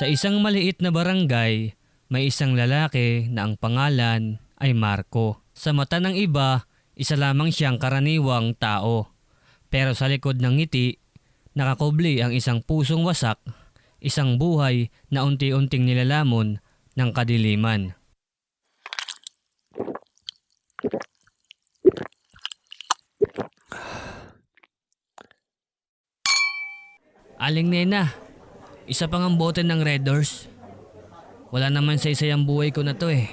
Sa isang maliit na barangay, may isang lalaki na ang pangalan ay Marco. Sa mata ng iba, isa lamang siyang karaniwang tao. Pero sa likod ng ngiti, nakakubli ang isang pusong wasak, isang buhay na unti-unting nilalamon ng kadiliman. Aling Nena, isa pang ang bote ng Red Doors. Wala naman sa isa yung buhay ko na to eh.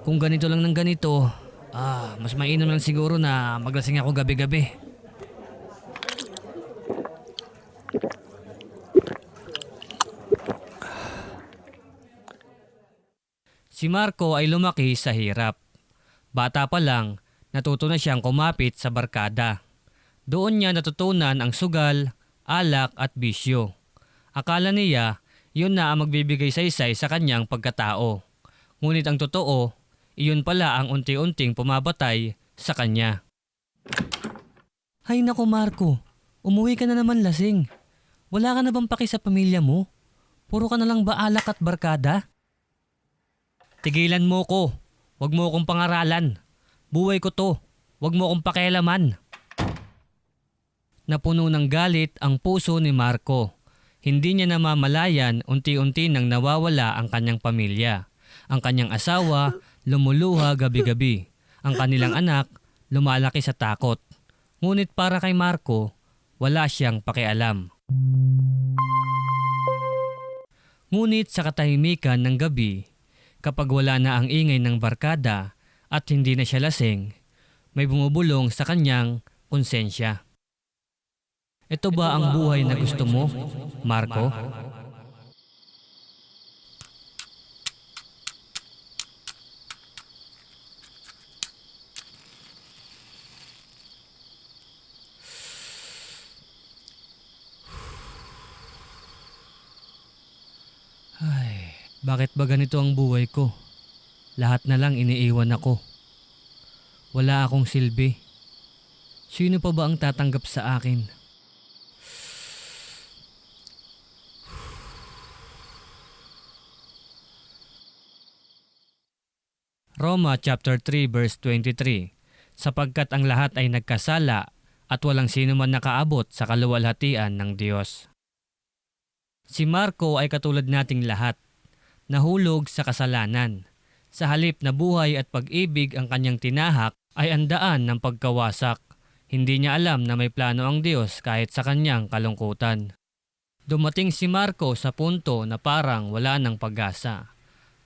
Kung ganito lang ng ganito, ah, mas mainam lang siguro na maglasing ako gabi-gabi. Si Marco ay lumaki sa hirap. Bata pa lang, natuto na siyang kumapit sa barkada. Doon niya natutunan ang sugal, alak at bisyo. Akala niya, yun na ang magbibigay saysay sa kanyang pagkatao. Ngunit ang totoo, iyon pala ang unti-unting pumabatay sa kanya. Hay nako Marco, umuwi ka na naman lasing. Wala ka na bang paki sa pamilya mo? Puro ka na lang ba alak at barkada? Tigilan mo ko. Huwag mo akong pangaralan. Buhay ko to. Huwag mo akong pakialaman. Napuno ng galit ang puso ni Marco. Hindi niya namamalayan unti-unti nang nawawala ang kanyang pamilya. Ang kanyang asawa lumuluha gabi-gabi. Ang kanilang anak lumalaki sa takot. Ngunit para kay Marco, wala siyang pakialam. Ngunit sa katahimikan ng gabi, kapag wala na ang ingay ng barkada at hindi na siya lasing, may bumubulong sa kanyang konsensya. Ito ba ang buhay na gusto mo, Marco? Ay, bakit ba ganito ang buhay ko? Lahat na lang iniiwan ako. Wala akong silbi. Sino pa ba ang tatanggap sa akin? Roma chapter 3 verse 23 Sapagkat ang lahat ay nagkasala at walang sino man nakaabot sa kaluwalhatian ng Diyos. Si Marco ay katulad nating lahat, nahulog sa kasalanan. Sa halip na buhay at pag-ibig ang kanyang tinahak ay andaan ng pagkawasak. Hindi niya alam na may plano ang Diyos kahit sa kanyang kalungkutan. Dumating si Marco sa punto na parang wala ng pag-asa.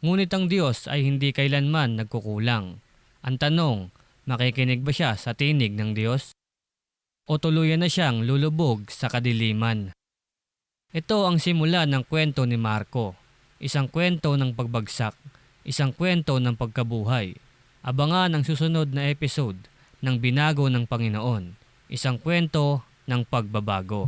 Ngunit ang Diyos ay hindi kailanman nagkukulang. Ang tanong, makikinig ba siya sa tinig ng Diyos? O tuluyan na siyang lulubog sa kadiliman? Ito ang simula ng kwento ni Marco. Isang kwento ng pagbagsak, isang kwento ng pagkabuhay. Abangan ang susunod na episode ng Binago ng Panginoon, isang kwento ng pagbabago.